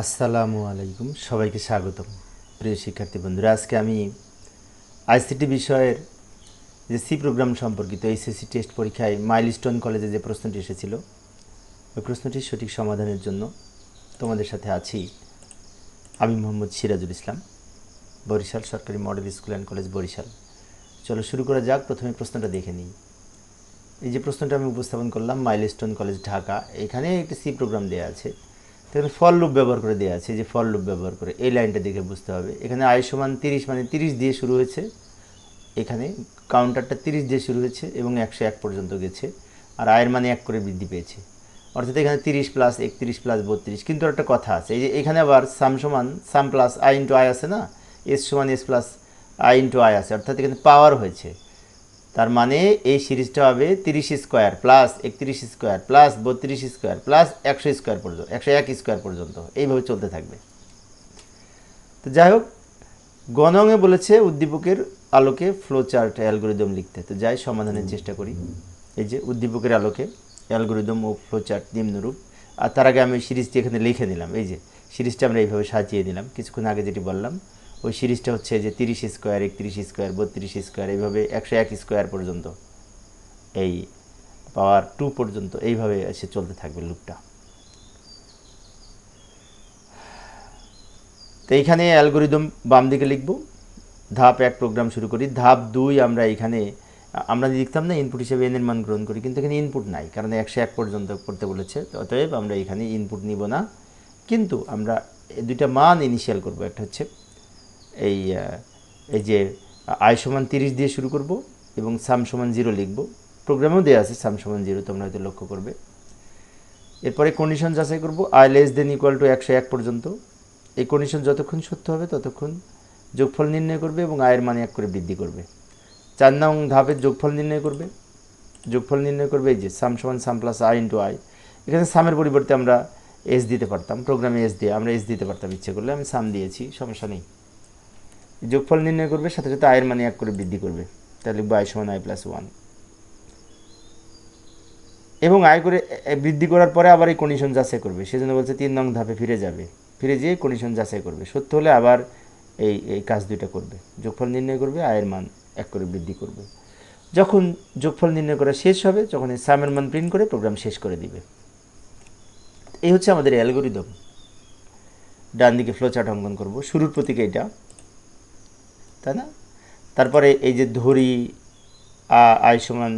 আসসালামু আলাইকুম, সবাইকে স্বাগতম। প্রিয় শিক্ষার্থী বন্ধুরা, আজকে আমি আইসিটি বিষয়ের যে সি প্রোগ্রাম সম্পর্কিত এইচএসসি টেস্ট পরীক্ষায় মাইলস্টোন কলেজে যে প্রশ্নটি এসেছিল, ওই প্রশ্নটির সঠিক সমাধানের জন্য তোমাদের সাথে আছি আমি মোহাম্মদ সিরাজুল ইসলাম, বরিশাল সরকারি model school and college Barishal. চলো শুরু করা যাক, প্রথমে প্রশ্নটা দেখে নিই। এই যে প্রশ্নটা আমি উপস্থাপন করলাম, মাইলস্টোন কলেজ ঢাকা, এখানে একটি সি প্রোগ্রাম দেওয়া আছে। তো এখানে ফল লুপ ব্যবহার করে দেওয়া আছে যে ফল লুপ ব্যবহার করে, এই লাইনটা দেখে বুঝতে হবে। এখানে আয় সমান তিরিশ মানে তিরিশ দিয়ে শুরু হয়েছে। এখানে কাউন্টারটা তিরিশ দিয়ে শুরু হয়েছে এবং একশো এক পর্যন্ত গেছে, আর আয়ের মানে এক করে বৃদ্ধি পেয়েছে। অর্থাৎ এখানে তিরিশ প্লাস একত্রিশ প্লাস বত্রিশ, কিন্তু একটা কথা আছে, এই যে এখানে আবার সাম সমান sum plus i into i আছে না? এস সমান s plus i into i আছে, অর্থাৎ এখানে পাওয়ার হয়েছে। তার মানে এই সিরিজটা হবে তিরিশ স্কোয়ার প্লাস একত্রিশ স্কোয়ার প্লাস বত্রিশ স্কোয়ার প্লাস একশো স্কোয়ার পর্যন্ত, একশো এক স্কোয়ার পর্যন্ত। এইভাবে চলতে থাকবে। তো যাই হোক গণঙে বলেছে উদ্দীপকের আলোকে ফ্লো চার্ট অ্যালগোরিদম লিখতে। তো যাই, সমাধানের চেষ্টা করি। এই যে উদ্দীপকের আলোকে অ্যালগোরিদম ও ফ্লো চার্ট নিম্নরূপ। আর তার আগে আমি সিরিজটি এখানে লিখে নিলাম। এই যে, সিরিজটা আমরা এইভাবে সাজিয়ে নিলাম। কিছুক্ষণ আগে যেটি বললাম ওই সিরিজটা হচ্ছে যে তিরিশ স্কোয়ার, একত্রিশ স্কোয়ার, বত্রিশ স্কোয়ার, এইভাবে একশো এক স্কোয়ার পর্যন্ত এই পাওয়ার টু পর্যন্ত এইভাবে এসে চলতে থাকবে লুপটা। তো এইখানে অ্যালগোরিদম বাম দিকে লিখব, ধাপ এক প্রোগ্রাম শুরু করি, ধাপ দুই আমরা এখানে, আমরা লিখতাম না ইনপুট হিসেবে এনের মান গ্রহণ করি, কিন্তু এখানে ইনপুট নাই, কারণ একশো এক পর্যন্ত করতে বলেছে অতএব আমরা এখানে ইনপুট নিব না, কিন্তু আমরা দুইটা মান ইনিশিয়াল করব, একটা হচ্ছে এই এই যে আয় সমান তিরিশ দিয়ে শুরু করব এবং সাম সমান জিরো লিখব। প্রোগ্রামেও দেওয়া আছে সাম সমান জিরো, তোমরা হয়তো লক্ষ্য করবে। এরপরে কন্ডিশন যাচাই করব, i less than equal to একশো এক পর্যন্ত। এই কন্ডিশন যতক্ষণ সত্য হবে ততক্ষণ যোগফল নির্ণয় করবে এবং আয়ের মানে এক করে বৃদ্ধি করবে। চার নং ধাপের যোগফল নির্ণয় করবে। যোগফল নির্ণয় করবে এই যে সাম সমান sum plus i into i এখানে সামের পরিবর্তে আমরা এস দিতে পারতাম, প্রোগ্রামে এস দিয়ে আমরা এস দিতে পারতাম ইচ্ছে করলে, আমি সাম দিয়েছি, সমস্যা নেই। যোগফল নির্ণয় করবে, সাথে সাথে আয়ের মানে এক করে বৃদ্ধি করবে। তাহলে লিখব আয় সমান আই প্লাস ওয়ান এবং আয় করে বৃদ্ধি করার পরে আবার এই কন্ডিশন যাচাই করবে। সেজন্য বলছে তিন নং ধাপে ফিরে যাবে। ফিরে যেয়ে কন্ডিশন যাচাই করবে। সত্য হলে আবার এই এই কাজ দুইটা করবে। যোগফল নির্ণয় করবে, আয়ের মান এক করে বৃদ্ধি করবে। যখন যোগফল নির্ণয় করা শেষ হবে তখন এই সামের মান প্রিন্ট করে প্রোগ্রাম শেষ করে দিবে। এই হচ্ছে আমাদের অ্যালগোরিদম ডান দিকে ফ্লো চার্ট অঙ্কন করব। শুরুর প্রতীক এটা তাই না? তারপরে এই যে ধরি আই সমান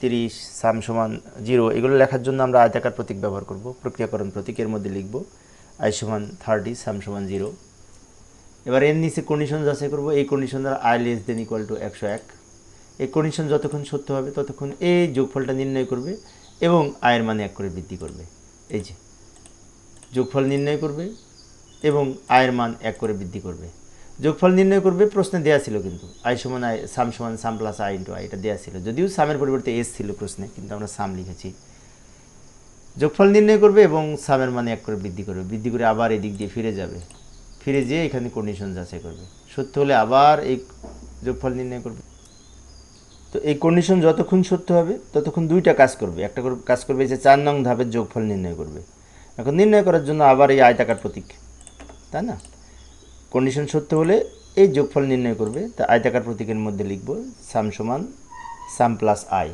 তিরিশ, সাম সমান জিরো, এগুলো লেখার জন্য আমরা আয়তাকার প্রতীক ব্যবহার করব। প্রক্রিয়াকরণ প্রতীকের মধ্যে লিখব আই সমান থার্টি, সাম সমান জিরো। এবার এর নিচে কন্ডিশন যাচাই করব। এই কন্ডিশন দ্বারা i less than equal to একশো এক। এই কন্ডিশন যতক্ষণ সত্য হবে, ততক্ষণ এই যোগফলটা নির্ণয় করবে এবং আয়ের মানে এক করে বৃদ্ধি করবে। এই যে, যোগফল নির্ণয় করবে এবং আয়ের মান এক করে বৃদ্ধি করবে। যোগফল নির্ণয় করবে, প্রশ্নে দেওয়া ছিল কিন্তু। আই সমান আই, সাম সমান sum plus i into i এটা দেওয়া ছিল। যদিও সামের পরিবর্তে এস ছিল প্রশ্নে, কিন্তু আমরা সাম লিখেছি। যোগফল নির্ণয় করবে এবং সামের মানে এক করে বৃদ্ধি করবে। বৃদ্ধি করে আবার এদিক দিয়ে ফিরে যাবে। ফিরে যেয়ে এখানে কন্ডিশন যাচাই করবে। সত্য হলে আবার এই যোগফল নির্ণয় করবে। তো এই কন্ডিশন যতক্ষণ সত্য হবে, ততক্ষণ দুইটা কাজ করবে। একটা করে কাজ করবে যে চার নং ধাপের যোগফল নির্ণয় করবে। এখন নির্ণয় করার জন্য আবার এই আয়তাকার প্রতীক। তাই না? কন্ডিশন সত্য হলে এই যোগফল নির্ণয় করবে। তা আয়তাকার প্রতীকের মধ্যে লিখব সাম সমান সাম প্লাস আই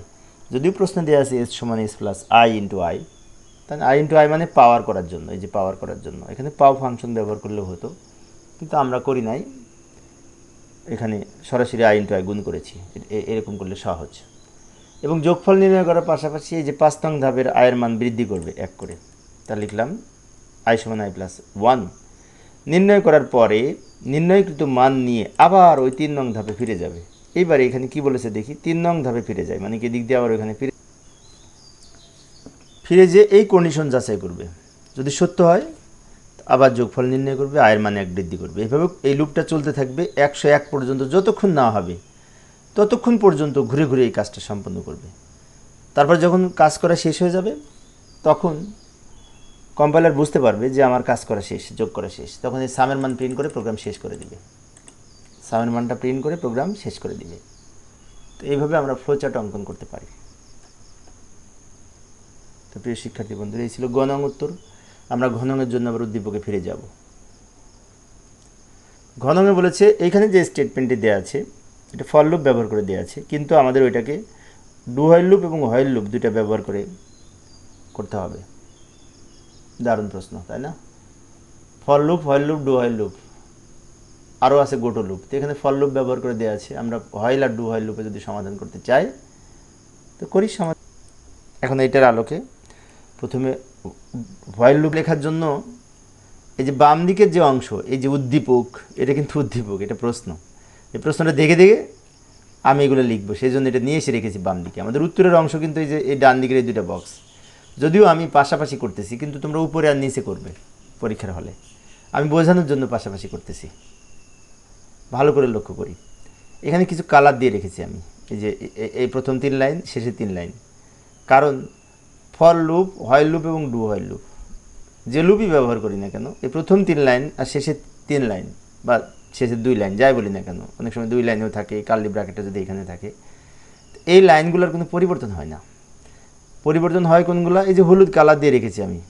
যদিও প্রশ্ন দেওয়া আছে এস সমান s plus i into i তাই আই ইন্টু আই মানে পাওয়ার করার জন্য, এই যে পাওয়ার করার জন্য। এখানে পাও ফাংশন ব্যবহার করলেও হতো, কিন্তু আমরা করি নাই। এখানে সরাসরি আই ইন্টু আই গুণ করেছি এরকম করলে সহজ। এবং যোগফল নির্ণয় করার পাশাপাশি এই যে পাঁচ নং ধাপের আয়ের মান বৃদ্ধি করবে এক করে। তা লিখলাম আই সমান আই প্লাস ওয়ান নির্ণয় করার পরে নির্ণয়কৃত মান নিয়ে আবার ওই তিন নং ধাপে ফিরে যাবে। এইবারে এখানে কি বলেছে দেখি? তিন নং ধাপে ফিরে যায় মানে কি দিক দিয়ে আবার ওখানে ফিরে ফিরে যেয়ে এই কন্ডিশন যাচাই করবে। যদি সত্য হয়, আবার যোগফল নির্ণয় করবে, আয়ের মানে এক বৃদ্ধি করবে। এইভাবে এই লুপটা চলতে থাকবে, একশো এক পর্যন্ত যতক্ষণ না হবে, ততক্ষণ পর্যন্ত ঘুরে ঘুরে এই কাজটা সম্পন্ন করবে। তারপর যখন কাজ করা শেষ হয়ে যাবে, তখন কম্পাইলার বুঝতে পারবে যে আমার কাজ করা শেষ, যোগ করা শেষ। তখন এই সামের মান প্রিন্ট করে প্রোগ্রাম শেষ করে দিবে। সামের মানটা প্রিন্ট করে প্রোগ্রাম শেষ করে দিবে। তো এইভাবে আমরা ফ্লো চার্ট অঙ্কন করতে পারি। তো প্রিয় শিক্ষার্থী বন্ধুরা, এই ছিল গ নং উত্তর। আমরা ঘনঙের জন্য আবার উদ্দীপকে ফিরে যাব। ঘনঙে বলেছে, এইখানে যে স্টেটমেন্টটি দেওয়া আছে, এটা ফল লুপ ব্যবহার করে দেওয়া আছে, কিন্তু আমাদের ওইটাকে ডু হয়েল লুপ এবং হয়েল লুপ দুইটা ব্যবহার করে করতে হবে। দারুণ প্রশ্ন, তাই না? For loop while loop do while loop আরও আছে গোটো লুপ তো এখানে ফল লুপ ব্যবহার করে দেওয়া আছে। আমরা হয়েল আর ডু হয়েল লুপে যদি সমাধান করতে চাই, তো করি সমাধান। এখন এইটার আলোকে প্রথমে ভয়েল লুপ লেখার জন্য এই যে বাম দিকের যে অংশ, এই যে উদ্দীপক, এটা কিন্তু উদ্দীপক, এটা প্রশ্ন। এই প্রশ্নটা দেখে দেখে আমি এগুলো লিখব। সেই জন্য এটা নিয়ে এসে রেখেছি বাম দিকে। আমাদের উত্তরের অংশ কিন্তু এই যে এই ডান দিকের এই দুটা বক্স যদিও আমি পাশাপাশি করতেছি, কিন্তু তোমরা উপরে আর নিচে করবে পরীক্ষার হলে। আমি বোঝানোর জন্য পাশাপাশি করতেছি। ভালো করে লক্ষ্য করি। এখানে কিছু কালার দিয়ে রেখেছি আমি। এই যে এই প্রথম তিন লাইন শেষে তিন লাইন কারণ ফল লুপ হয় লুপ এবং ডু হয় লুপ যে লুপই ব্যবহার করি না কেন, এই প্রথম তিন লাইন আর শেষে তিন লাইন বা শেষে দুই লাইন যাই বলি না কেন, অনেক সময় দুই লাইনেও থাকে কার্লি ব্র্যাকেটটা যদি এখানে থাকে। এই লাইনগুলোর কোনো পরিবর্তন হয় না। পরিবর্তন হয় কোনগুলো? এই যে হলুদ কালার দিয়ে রেখেছি আমি।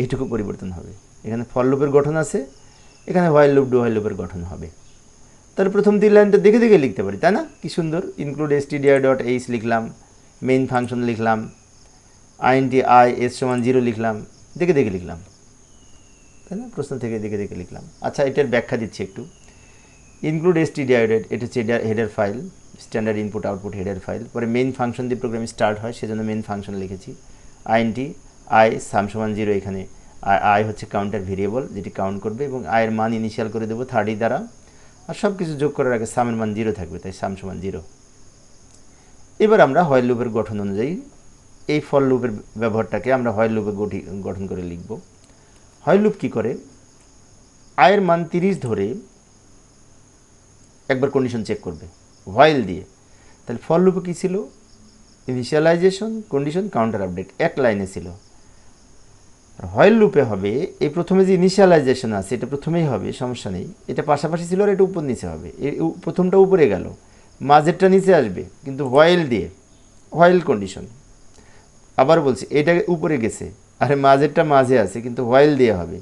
এইটুকু পরিবর্তন হবে। এখানে ফল লুপের গঠন আছে, এখানে হোয়াইল লুপ ডু হোয়াইল লুপের গঠন হবে। তাহলে প্রথম তিন লাইনটা দেখে দেখে লিখতে পারি, তাই না? কি সুন্দর। ইনক্লুড এস ডট এইচ লিখলাম মেইন ফাংশন লিখলাম আইএনটি আই এস সমান জিরো লিখলাম, দেখে দেখে লিখলাম। তাই না? প্রশ্ন থেকে দেখে দেখে লিখলাম। আচ্ছা এটার ব্যাখ্যা দিচ্ছি একটু। ইনক্লুড এস টিডিআইডেড এটা হচ্ছে header file standard input output header file পরে মেইন ফাংশন দিয়ে প্রোগ্রাম স্টার্ট হয়, সেজন্য মেইন ফাংশন লিখেছি। আইএনটি আই সাম সমান জিরো এখানে। আই হচ্ছে কাউন্টার ভেরিয়েবল যেটি কাউন্ট করবে এবং আয়ের মান ইনিশিয়াল করে দেবো থার্টি দ্বারা। আর সব কিছু যোগ করার আগে সামের মান জিরো থাকবে, তাই সাম সমান জিরো এবার আমরা হয় লুপের গঠন অনুযায়ী এই ফল লুপের ব্যবহারটাকে আমরা হয় লুপে গঠি গঠন করে লিখব। হয় লুপ কী করে? আয়ের মান তিরিশ ধরে একবার কন্ডিশন চেক করবে। হোয়াইল দিয়ে। তাহলে ফল লুপে কী ছিল? ইনিশিয়ালাইজেশন কন্ডিশন কাউন্টার আপডেট এক লাইনে ছিল। আর হোয়াইল লুপে হবে, এই প্রথমে যে ইনিশিয়ালাইজেশন আছে, এটা প্রথমেই হবে, সমস্যা নেই। এটা পাশাপাশি ছিল আর এটা উপর নিচে হবে। এই প্রথমটা উপরে গেল। মাঝেরটা নিচে আসবে, কিন্তু হোয়াইল দিয়ে হোয়াইল কন্ডিশন আবার বলছি, এটা উপরে গেছে, আরে মাঝেরটা মাঝে আছে, কিন্তু হোয়াইল দিয়ে হবে।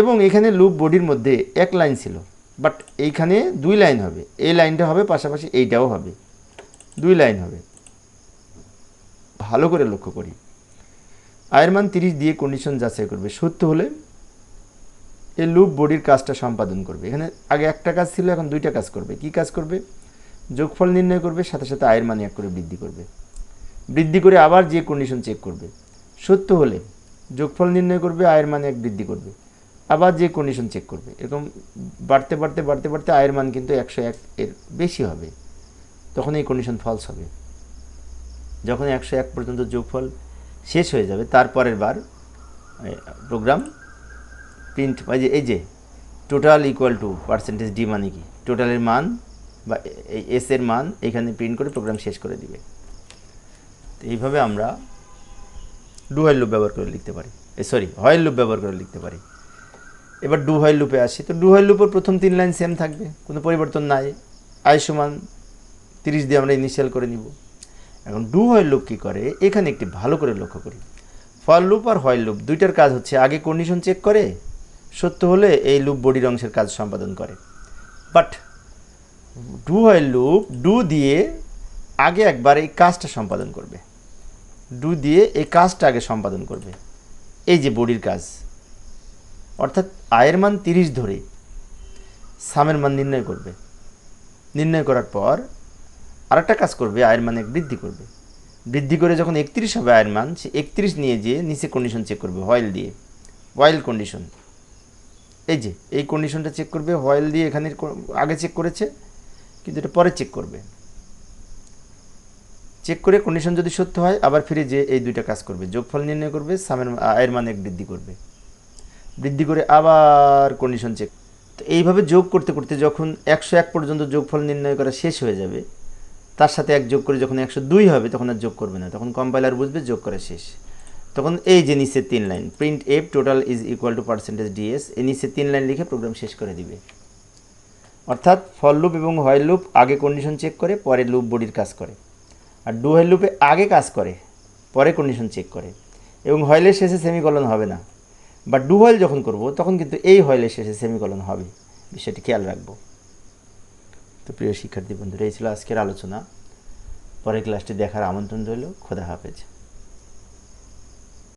এবং এখানে লুপ বডির মধ্যে এক লাইন ছিল। বাট এইখানে দুই লাইন হবে। এই লাইনটা হবে, পাশাপাশি এইটাও হবে। দুই লাইন হবে। ভালো করে লক্ষ্য করি। আয়ের মান তিরিশ দিয়ে কন্ডিশন যাচাই করবে। সত্য হলে এই লুপ বডির কাজটা সম্পাদন করবে। এখানে আগে একটা কাজ ছিল, এখন দুইটা কাজ করবে। কি কাজ করবে? যোগফল নির্ণয় করবে, সাথে সাথে আয়ের মান এক করে বৃদ্ধি করবে। বৃদ্ধি করে আবার যে কন্ডিশন চেক করবে। সত্য হলে যোগফল নির্ণয় করবে, আয়ের মান এক বৃদ্ধি করবে। আবার যে কন্ডিশন চেক করবে। এরকম বাড়তে বাড়তে বাড়তে বাড়তে আয়ের মান কিন্তু একশো এক এর বেশি হবে। তখন এই কন্ডিশন ফলস হবে। যখন একশো এক পর্যন্ত যোগফল শেষ হয়ে যাবে, তারপরের বার প্রোগ্রাম প্রিন্ট এই যে এই যে total equal to percentage d মানে কি? টোটালের মান বা এই এস এর মান এখানে প্রিন্ট করে প্রোগ্রাম শেষ করে দিবে। তো এইভাবে আমরা ডু হাইল লুপ ব্যবহার করে লিখতে পারি। সরি হয়েল লুপ ব্যবহার করে লিখতে পারি। এবার ডু হাইল লুপে আসি। তো ডু হাইল লুপের প্রথম তিন লাইন সেম থাকবে, কোনো পরিবর্তন নাই। আই সমান তিরিশ দিয়ে আমরা ইনিশিয়াল করে নিব। এখন ডু হয় লুপ কী করে? এখানে একটি ভালো করে লক্ষ্য করি। ফল লুপ আর হয় লুপ দুইটার কাজ হচ্ছে আগে কন্ডিশন চেক করে, সত্য হলে এই লুপ বডির অংশের কাজ সম্পাদন করে। But do while loop do দিয়ে আগে একবার এই কাজটা সম্পাদন করবে। ডু দিয়ে এই কাজটা আগে সম্পাদন করবে। এই যে বডির কাজ। অর্থাৎ আয়ের মান তিরিশ ধরে সামের মান নির্ণয় করবে। নির্ণয় করার পর আরেকটা কাজ করবে, আয়ের মান এক বৃদ্ধি করবে। বৃদ্ধি করে যখন একত্রিশ হবে আয়ের মান, সে একত্রিশ নিয়ে যেয়ে নিচে কন্ডিশন চেক করবে হোয়াইল দিয়ে। হোয়াইল কন্ডিশন এই যে, এই কন্ডিশনটা চেক করবে হোয়াইল দিয়ে এখানে আগে চেক করেছে, কিন্তু এটা পরে চেক করবে। চেক করে কন্ডিশন যদি সত্য হয়, আবার ফিরে যে এই দুইটা কাজ করবে। যোগফল নির্ণয় করবে, সামের, আয়ের মান এক বৃদ্ধি করবে। বৃদ্ধি করে আবার কন্ডিশন চেক তো এইভাবে যোগ করতে করতে যখন একশো এক পর্যন্ত যোগফল নির্ণয় করা শেষ হয়ে যাবে, তার সাথে এক যোগ করে যখন একশো দুই হবে, তখন আর যোগ করবে না। তখন কম্পাইলার বুঝবে যোগ করা শেষ। তখন এই যে নিচে তিন line print f total is equal to percentage d s এই নিচে তিন লাইন লিখে প্রোগ্রাম শেষ করে দিবে। অর্থাৎ ফল লুপ এবং হয় লুপ আগে কন্ডিশন চেক করে, পরে লুপ বডির কাজ করে। আর ডু হয় লুপে আগে কাজ করে, পরে কন্ডিশন চেক করে। এবং হয়েলের শেষে সেমিকলন হবে না। বা ডু হয়েল যখন করব, তখন কিন্তু এই হয়েলের শেষে সেমিকলন হবে। বিষয়টি খেয়াল রাখব। তো প্রিয় শিক্ষার্থী বন্ধুরা, এই ছিল আজকের আলোচনা। পরের ক্লাসটি দেখার আমন্ত্রণ রইল। খোদা হাফেজ।